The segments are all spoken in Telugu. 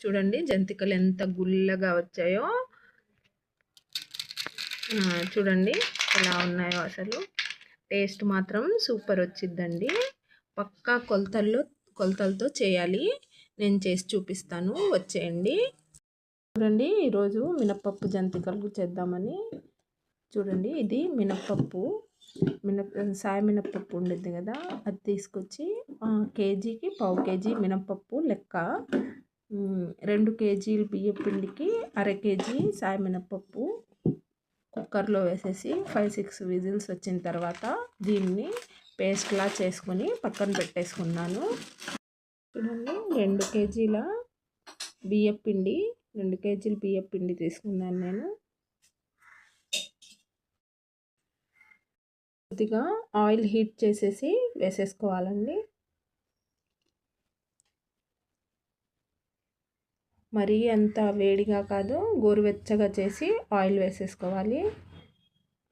చూడండి జంతికలు ఎంత గుల్లగా వచ్చాయో. చూడండి ఎలా ఉన్నాయో అసలు. టేస్ట్ మాత్రం సూపర్ వచ్చిద్దండి. పక్కా కొలతల్లో కొలతలతో చేయాలి. నేను చేసి చూపిస్తాను. వచ్చేయండి. చూడండి ఈరోజు మినప్పప్పు జంతికలు చేద్దామని. చూడండి ఇది మినప్పప్పు. మినప సాయ మినప్పప్పు ఉండిద్ది కదా అది తీసుకొచ్చి కేజీకి పావు కేజీ మినప్పప్పు లెక్క రెండు కేజీలు బియ్యం పిండికి అర కేజీ సాయమినప్పప్పు కుక్కర్లో వేసేసి ఫైవ్ సిక్స్ విజిల్స్ వచ్చిన తర్వాత దీన్ని పేస్ట్లా చేసుకొని పక్కన పెట్టేసుకున్నాను. చూడండి రెండు కేజీల బియ్యం పిండి రెండు కేజీల బియ్యం పిండి తీసుకున్నాను నేను. కొద్దిగా ఆయిల్ హీట్ చేసేసి వేసేసుకోవాలండి. మరీ అంత వేడిగా కాదు గోరువెచ్చగా చేసి ఆయిల్ వేసేసుకోవాలి.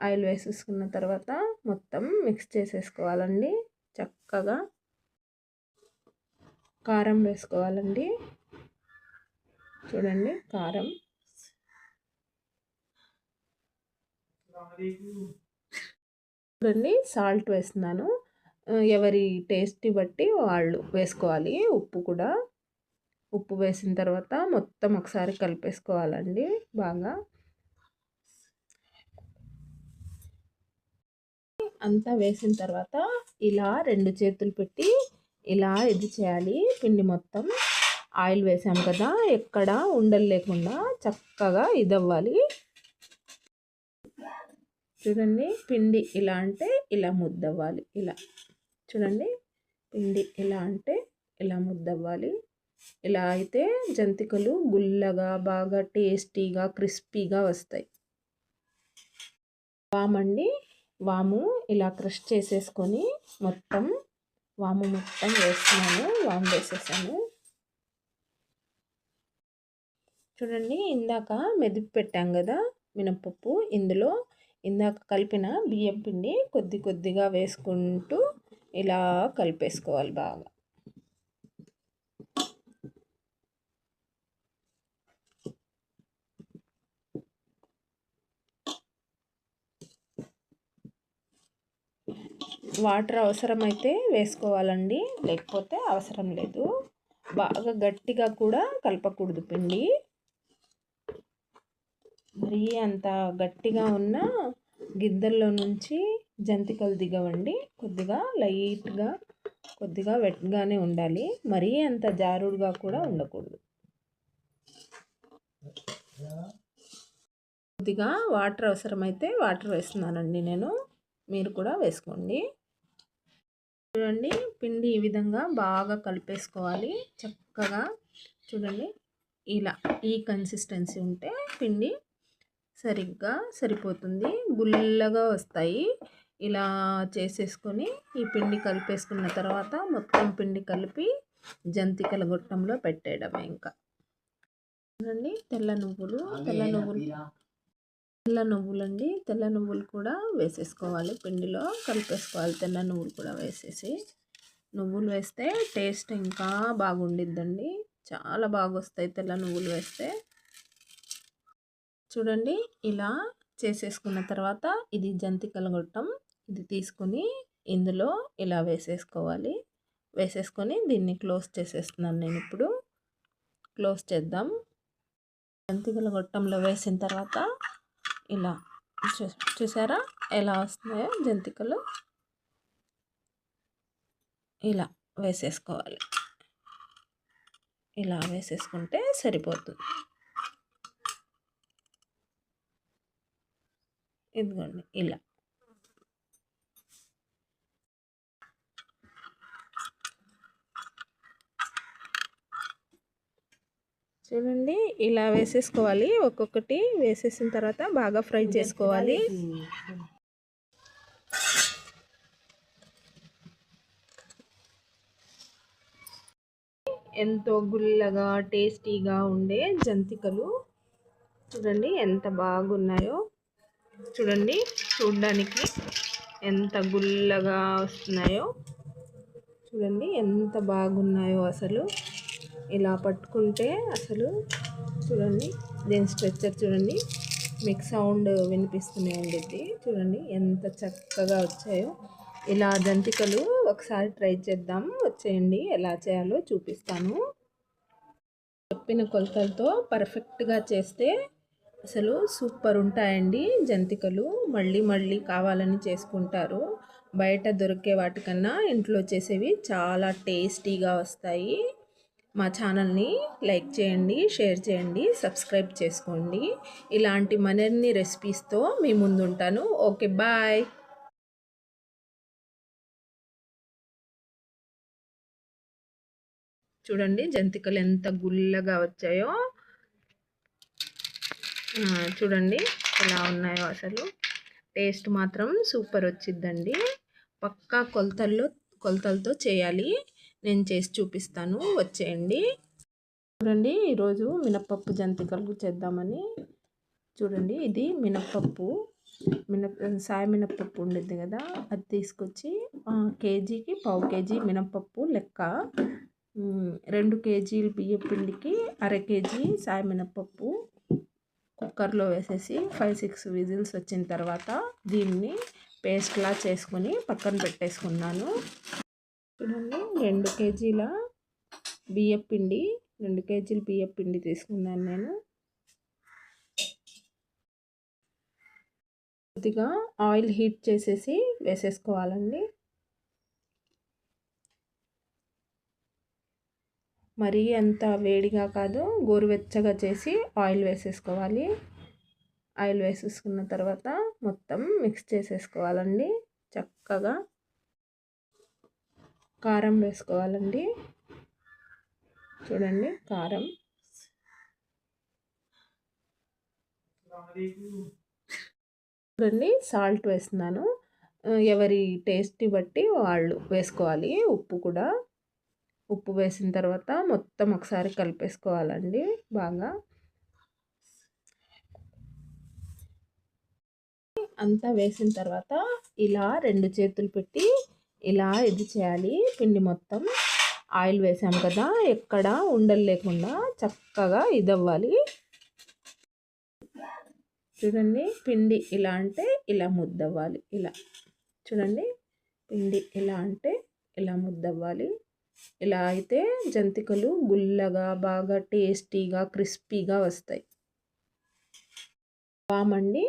ఆయిల్ వేసేసుకున్న తర్వాత మొత్తం మిక్స్ చేసేసుకోవాలండి. చక్కగా కారం వేసుకోవాలండి. చూడండి కారం. చూడండి సాల్ట్ వేస్తున్నాను. ఎవరి టేస్టీ బట్టి వాళ్ళు వేసుకోవాలి. ఉప్పు కూడా. ఉప్పు వేసిన తర్వాత మొత్తం ఒకసారి కలిపేసుకోవాలండి బాగా. అంతా వేసిన తర్వాత ఇలా రెండు చేతులు పెట్టి ఇలా ఇది చేయాలి. పిండి మొత్తం ఆయిల్ వేసాం కదా ఎక్కడ ఉండలు లేకుండా చక్కగా ఇది అవ్వాలి చూడండి పిండి ఇలా అంటే ఇలా ముద్దవ్వాలి ఇలా. చూడండి పిండి ఇలా అంటే ఇలా ముద్దవ్వాలి. ఇలా అయితే జంతికలు గుల్లగా బాగా టేస్టీగా క్రిస్పీగా వస్తాయి. వామండి వాము ఇలా క్రష్ చేసేసుకొని మొత్తం వాము మొత్తం వేస్తున్నాను వాము వేసేసాను. చూడండి ఇందాక మెదిపి పెట్టాం కదా మినపప్పు ఇందులో ఇందాక కలిపిన బియ్యం పిండి కొద్ది కొద్దిగా వేసుకుంటూ ఇలా కలిపేసుకోవాలి బాగా. వాటర్ అవసరమైతే వేసుకోవాలండి. లేకపోతే అవసరం లేదు. బాగా గట్టిగా కూడా కలపకూడదు పిండి. మరీ అంత గట్టిగా ఉన్న గిద్దల్లో నుంచి జంతికలు దిగవండి. కొద్దిగా లైట్గా కొద్దిగా వెట్గానే ఉండాలి. మరీ అంత జారుడుగా కూడా ఉండకూడదు. కొద్దిగా వాటర్ అవసరమైతే వాటర్ వేస్తున్నానండి నేను. మీరు కూడా వేసుకోండి. చూడండి పిండి ఈ విధంగా బాగా కలిపేసుకోవాలి. చక్కగా చూడండి ఇలా ఈ కన్సిస్టెన్సీ ఉంటే పిండి సరిగ్గా సరిపోతుంది. గుల్లగా వస్తాయి. ఇలా చేసేసుకొని ఈ పిండి కలిపేసుకున్న తర్వాత మొత్తం పిండి కలిపి జంతికల గొట్టంలో పెట్టేయడమే ఇంకా. చూడండి తెల్ల నువ్వులు తెల్ల నువ్వులు తెల్ల నువ్వులండి. తెల్ల నువ్వులు కూడా వేసేసుకోవాలి. పిండిలో కలిపేసుకోవాలి. తెల్ల నువ్వులు కూడా వేసేసి నువ్వులు వేస్తే టేస్ట్ ఇంకా బాగుండిద్దండి. చాలా బాగా వస్తాయి తెల్ల నువ్వులు వేస్తే. చూడండి ఇలా చేసేసుకున్న తర్వాత ఇది జంతి కలగొట్టం ఇది తీసుకొని ఇందులో ఇలా వేసేసుకోవాలి. వేసేసుకొని దీన్ని క్లోజ్ చేసేస్తున్నాను నేను ఇప్పుడు. క్లోజ్ చేద్దాం. జంతికల గొట్టంలో వేసిన తర్వాత ఇలా చూసారా? ఎలా వస్తున్నాయో? జంతికలు. ఇలా వేసేసుకోవాలి. ఇలా వేసేసుకుంటే సరిపోతుంది. ఇదిగోండి ఇలా. చూడండి ఇలా వేసేసుకోవాలి. ఒక్కొక్కటి వేసేసిన తర్వాత బాగా ఫ్రై చేసుకోవాలి. ఎంతో గుల్లగా టేస్టీగా ఉండే జంతికలు. చూడండి ఎంత బాగున్నాయో. చూడండి చూడడానికి ఎంత గుల్లగా వస్తున్నాయో. చూడండి ఎంత బాగున్నాయో అసలు. ఇలా పట్టుకుంటే అసలు చూడండి దీని స్ట్రెచ్చర్ చూడండి మీకు సౌండ్ వినిపిస్తూనే ఉండిద్ది చూడండి ఎంత చక్కగా వచ్చాయో. ఇలా జంతికలు ఒకసారి ట్రై చేద్దాం. వచ్చేయండి ఎలా చేయాలో చూపిస్తాను. చెప్పిన కొలతలతో పర్ఫెక్ట్గా చేస్తే అసలు సూపర్ ఉంటాయండి జంతికలు. మళ్ళీ మళ్ళీ కావాలని చేసుకుంటారు. బయట దొరికే వాటికన్నా ఇంట్లో చేసేవి చాలా టేస్టీగా వస్తాయి. మా ఛానల్ని లైక్ చేయండి షేర్ చేయండి సబ్స్క్రైబ్ చేసుకోండి. ఇలాంటి మరిన్ని రెసిపీస్తో మీ ముందుంటాను. Okay bye. చూడండి జంతికలు ఎంత గుల్లగా వచ్చాయో. చూడండి ఎలా ఉన్నాయో అసలు. టేస్ట్ మాత్రం సూపర్ వచ్చిద్దండి. పక్కా కొలతల్లో కొలతలతో చేయాలి. నేను చేసి చూపిస్తాను. వచ్చేయండి. చూడండి ఈరోజు మినప్పప్పు జంతికలు చేద్దామని. చూడండి ఇది మినప్పప్పు. మినప సాయ మినప్పప్పు ఉండిద్ది కదా అది తీసుకొచ్చి కేజీకి పావు కేజీ మినప్పప్పు లెక్క. రెండు కేజీలు బియ్యం పిండికి అర కేజీ సాయ మినప్పప్పు. కుక్కర్లో వేసేసి ఫైవ్ సిక్స్ విజిల్స్ వచ్చిన తర్వాత దీన్ని పేస్ట్లా చేసుకొని పక్కన పెట్టేసుకున్నాను. చూడండి రెండు కేజీల బియ్యం పిండి రెండు కేజీల బియ్యం పిండి తీసుకున్నాను నేను. కొద్దిగా ఆయిల్ హీట్ చేసేసి వేసేసుకోవాలండి. మరీ అంత వేడిగా కాదు గోరువెచ్చగా చేసి ఆయిల్ వేసేసుకోవాలి. ఆయిల్ వేసేసుకున్న తర్వాత మొత్తం మిక్స్ చేసేసుకోవాలండి. చక్కగా కారం వేసుకోవాలండి. చూడండి కారం. చూడండి సాల్ట్ వేస్తున్నాను. ఎవరి టేస్ట్ బట్టి వాళ్ళు వేసుకోవాలి. ఉప్పు కూడా. ఉప్పు వేసిన తర్వాత మొత్తం ఒకసారి కలిపేసుకోవాలండి బాగా. అంతా వేసిన తర్వాత ఇలా రెండు చేతులు పెట్టి ఇలా ఇది చేయాలి. పిండి మొత్తం ఆయిల్ వేసాం కదా ఎక్కడ ఉండలు లేకుండా చక్కగా ఇది అవ్వాలి చూడండి పిండి ఇలా అంటే ఇలా ముద్దవ్వాలి. ఇలా. చూడండి పిండి ఇలా అంటే ఇలా ముద్దవ్వాలి. ఇలా అయితే జంతికలు గుల్లగా బాగా టేస్టీగా క్రిస్పీగా వస్తాయి. వామండి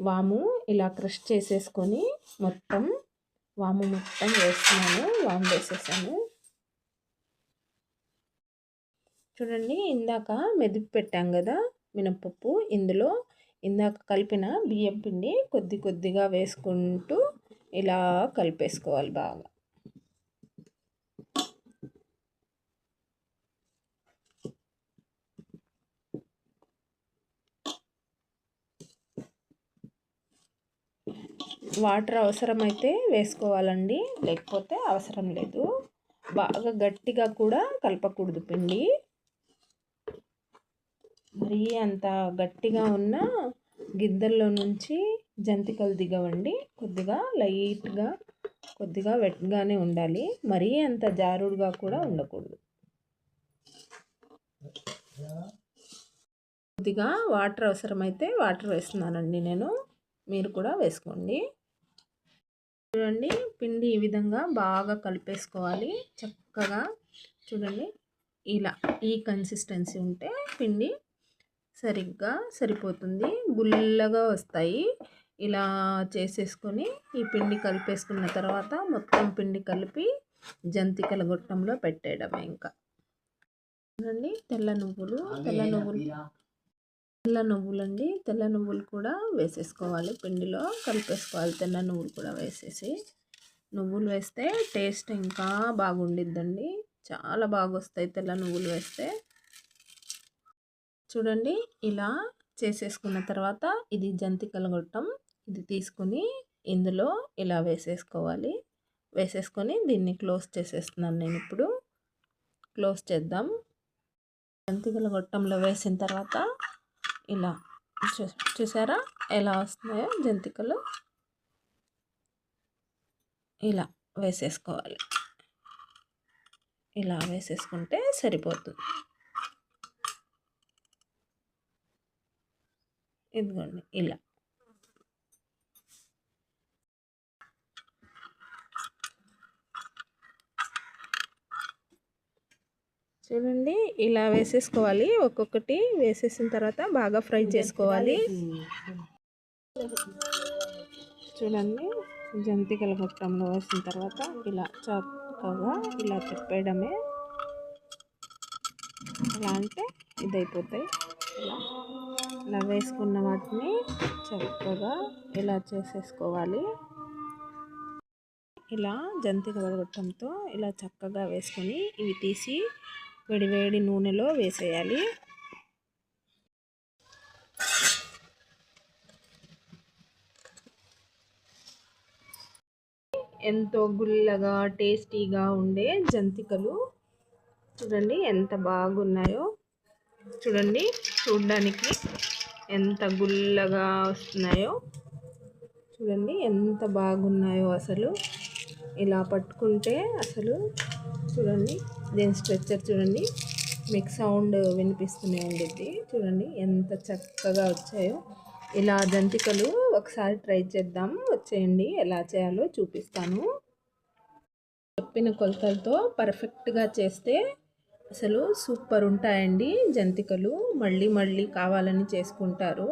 వాము ఇలా క్రష్ చేసేసుకొని మొత్తం వాము మొత్తం వేస్తున్నాను వాము వేసేసాను. చూడండి ఇందాక మెదిపి పెట్టాం కదా మినపప్పు ఇందులో. ఇందాక కలిపిన బియ్యం పిండి కొద్ది కొద్దిగా వేసుకుంటూ ఇలా కలిపేసుకోవాలి బాగా. వాటర్ అవసరమైతే వేసుకోవాలండి. లేకపోతే అవసరం లేదు. బాగా గట్టిగా కూడా కలపకూడదు పిండి. మరీ అంత గట్టిగా ఉన్న గిద్దల్లో నుంచి జంతికలు దిగవండి. కొద్దిగా లైట్గా కొద్దిగా వెట్గానే ఉండాలి. మరీ అంత జారుడుగా కూడా ఉండకూడదు. కొద్దిగా వాటర్ అవసరమైతే వాటర్ వేస్తున్నానండి నేను. మీరు కూడా వేసుకోండి. చూడండి పిండి ఈ విధంగా బాగా కలిపేసుకోవాలి. చక్కగా చూడండి ఇలా ఈ కన్సిస్టెన్సీ ఉంటే పిండి సరిగ్గా సరిపోతుంది. గుల్లగా వస్తాయి. ఇలా చేసేసుకొని ఈ పిండి కలిపేసుకున్న తర్వాత మొత్తం పిండి కలిపి జంతికల గొట్టంలో పెట్టేయడమే ఇంకా. చూడండి తెల్ల నువ్వులు తెల్ల నువ్వులు తెల్ల నువ్వులండి. తెల్ల నువ్వులు కూడా వేసేసుకోవాలి. పిండిలో కలిపేసుకోవాలి. తెల్ల నువ్వులు కూడా వేసేసి నువ్వులు వేస్తే టేస్ట్ ఇంకా బాగుండిద్దండి. చాలా బాగా వస్తాయి తెల్ల నువ్వులు వేస్తే. చూడండి ఇలా చేసేసుకున్న తర్వాత ఇది జంతికల గొట్టం. ఇది తీసుకుని ఇందులో ఇలా వేసేసుకోవాలి. వేసేసుకొని దీన్ని క్లోజ్ చేసేస్తున్నాను నేను ఇప్పుడు. క్లోజ్ చేద్దాం. జంతికల గొట్టంలో వేసిన తర్వాత ఇలా చూసారా ఎలా వస్తున్నాయో జంతికలు? ఇలా వేసేసుకోవాలి. ఇలా వేసేసుకుంటే సరిపోతుంది. ఇదిగోండి ఇలా. చూడండి ఇలా వేసేసుకోవాలి. ఒక్కొక్కటి వేసేసిన తర్వాత బాగా ఫ్రై చేసుకోవాలి. చూడండి జంతికల గొట్టంలో వేసిన తర్వాత ఇలా చక్కగా ఇలా తిప్పేయడమే. ఎలా అంటే ఇదైపోతాయి. ఇలా ఇలా వేసుకున్న వాటిని చక్కగా ఇలా చేసేసుకోవాలి. ఇలా జంతిక గొట్టంతో ఇలా చక్కగా వేసుకొని ఇవి తీసి వేడి వేడి నూనెలో వేసేయాలి. ఎంతో గుల్లగా టేస్టీగా ఉండే జంతికలు చూడండి ఎంత బాగున్నాయో. చూడండి చూడడానికి ఎంత గుల్లగా వస్తున్నాయో. చూడండి ఎంత బాగున్నాయో అసలు. ఇలా పట్టుకుంటే అసలు చూడండి. దీని స్ట్రెచ్చర్ చూడండి. మీకు సౌండ్ వినిపిస్తూనే ఉండిద్ది. చూడండి ఎంత చక్కగా వచ్చాయో. ఇలా జంతికలు ఒకసారి ట్రై చేద్దాం. వచ్చేయండి. ఎలా చేయాలో చూపిస్తాను. చెప్పిన కొలతలతో పర్ఫెక్ట్గా చేస్తే అసలు సూపర్ ఉంటాయండి జంతికలు. మళ్ళీ మళ్ళీ కావాలని చేసుకుంటారు.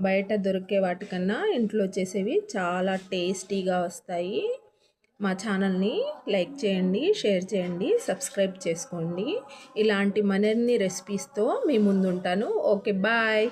బయట దొరికే వాటికన్నా ఇంట్లో చేసేవి చాలా టేస్టీగా వస్తాయి. మా ఛానల్ని లైక్ చేయండి షేర్ చేయండి సబ్స్క్రైబ్ చేసుకోండి. ఇలాంటి మరిన్ని రెసిపీస్తో మీ ముందుంటాను. Okay bye.